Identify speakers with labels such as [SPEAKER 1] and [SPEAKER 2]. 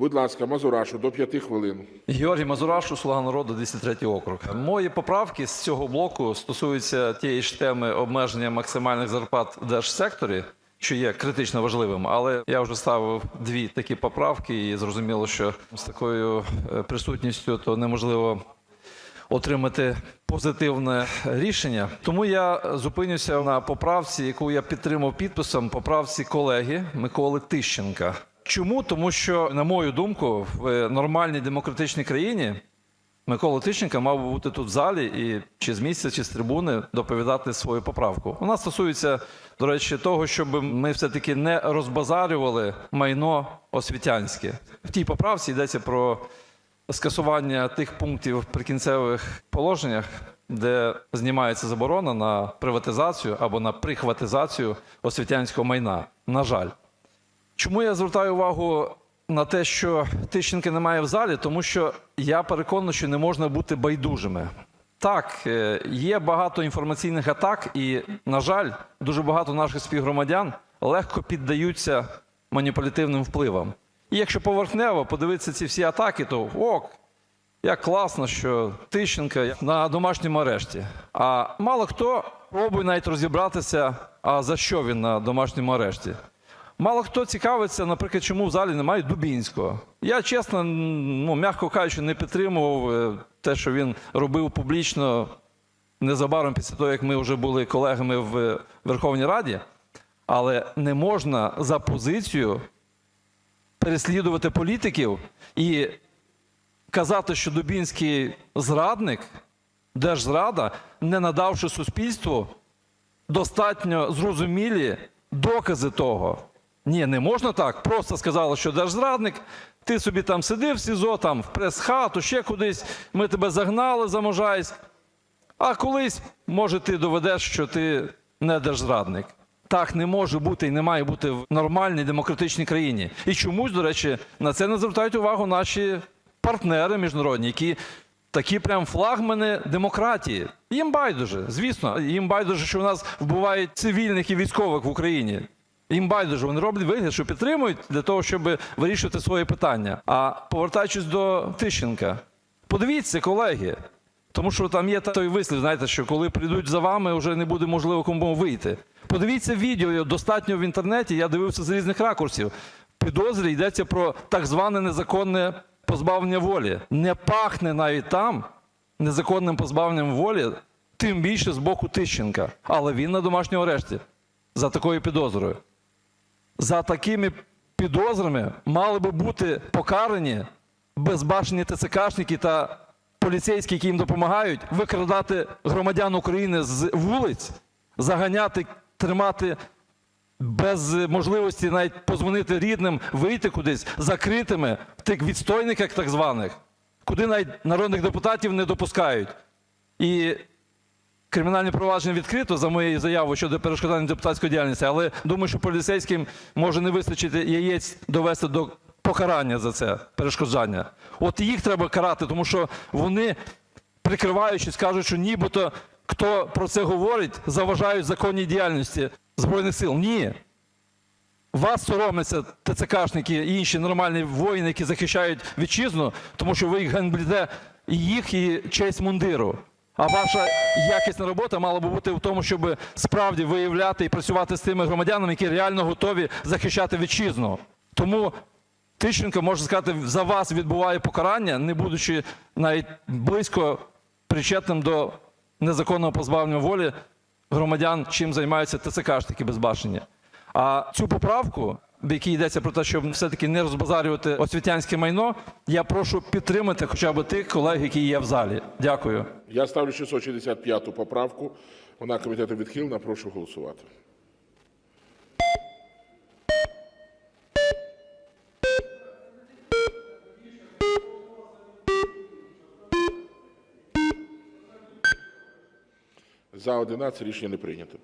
[SPEAKER 1] Будь ласка, Мазурашу, до п'яти хвилин.
[SPEAKER 2] Георгій Мазурашу, Слуга народу, 203 округ. Мої поправки з цього блоку стосуються тієї ж теми обмеження максимальних зарплат в держсекторі, що є критично важливим. Але я вже ставив дві такі поправки, і зрозуміло, що з такою е, присутністю то неможливо отримати позитивне рішення. Тому я зупинюся на поправці, яку я підтримав підписом, поправці колеги Миколи Тищенка. Чому? Тому що, на мою думку, в нормальній демократичній країні Микола Тищенка мав би бути тут в залі і чи з місця, чи з трибуни доповідати свою поправку. Вона стосується, до речі, того, щоб ми все-таки не розбазарювали майно освітянське. В тій поправці йдеться про скасування тих пунктів в прикінцевих положеннях, де знімається заборона на приватизацію або на прихватизацію освітянського майна. На жаль. Чому я звертаю увагу на те, що Тищенка немає в залі? Тому що я переконаний, що не можна бути байдужими. Так, е, є багато інформаційних атак, і, на жаль, дуже багато наших співгромадян легко піддаються маніпулятивним впливам. І якщо поверхнево подивитися ці всі атаки, то ок, як класно, що Тищенка на домашньому арешті. А мало хто пробує навіть розібратися, а за що він на домашньому арешті. Мало хто цікавиться, наприклад, чому в залі немає Дубінського. Я, чесно, ну, м'яко кажучи, не підтримував е, те, що він робив публічно незабаром після того, як ми вже були колегами в Верховній Раді. Але не можна за позицію переслідувати політиків і казати, що Дубінський зрадник, держзрада, не надавши суспільству достатньо зрозумілі докази того. Ні, не можна так. Просто сказали, що держзрадник, ти собі там сидив в СІЗО, там в прес-хату, ще кудись, ми тебе загнали за можайськ. А колись, може, ти доведеш, що ти не держзрадник. Так не може бути і не має бути в нормальній демократичній країні. І чомусь, до речі, на це не звертають увагу наші партнери міжнародні, які такі прям флагмани демократії. Їм байдуже, звісно, їм байдуже, що в нас вбивають цивільних і військових в Україні. Їм байдуже, вони роблять вигляд, що підтримують для того, щоб вирішувати свої питання. А повертаючись до Тищенка, подивіться, колеги, тому що там є той вислів, знаєте, що коли прийдуть за вами, вже не буде можливо кому вийти. Подивіться відео, достатньо в інтернеті, я дивився з різних ракурсів. Підозрі йдеться про так зване незаконне позбавлення волі. Не пахне навіть там незаконним позбавленням волі, тим більше з боку Тищенка. Але він на домашньому арешті за такою підозрою. За такими підозрами мали би бути покарані безбашені ТЦКшники та поліцейські, які їм допомагають, викрадати громадян України з вулиць, заганяти, тримати без можливості навіть позвонити рідним, вийти кудись закритими в тих відстойниках так званих, куди навіть народних депутатів не допускають. І кримінальне провадження відкрито за моєю заявою щодо перешкоджання депутатської діяльності, але думаю, що поліцейським може не вистачити яєць довести до покарання за це перешкоджання. От їх треба карати, тому що вони, прикриваючись, кажуть, що нібито хто про це говорить, заважають законній діяльності Збройних сил. Ні. Вас соромляться ТЦКшники і інші нормальні воїни, які захищають вітчизну, тому що ви їх ганьбліте і їх, і честь мундиру. А ваша якісна робота мала би бути в тому, щоб справді виявляти і працювати з тими громадянами, які реально готові захищати вітчизну. Тому Тищенко, можна сказати, за вас відбуває покарання, не будучи навіть близько причетним до незаконного позбавлення волі громадян, чим займаються ТЦКшники безбашені. А цю поправку, в якій йдеться про те, щоб все-таки не розбазарювати освітянське майно, я прошу підтримати хоча б тих колег, які є в залі. Дякую.
[SPEAKER 1] Я ставлю 665 поправку. Вона комітетом відхилена. Прошу голосувати. За 11 рішення не прийнято.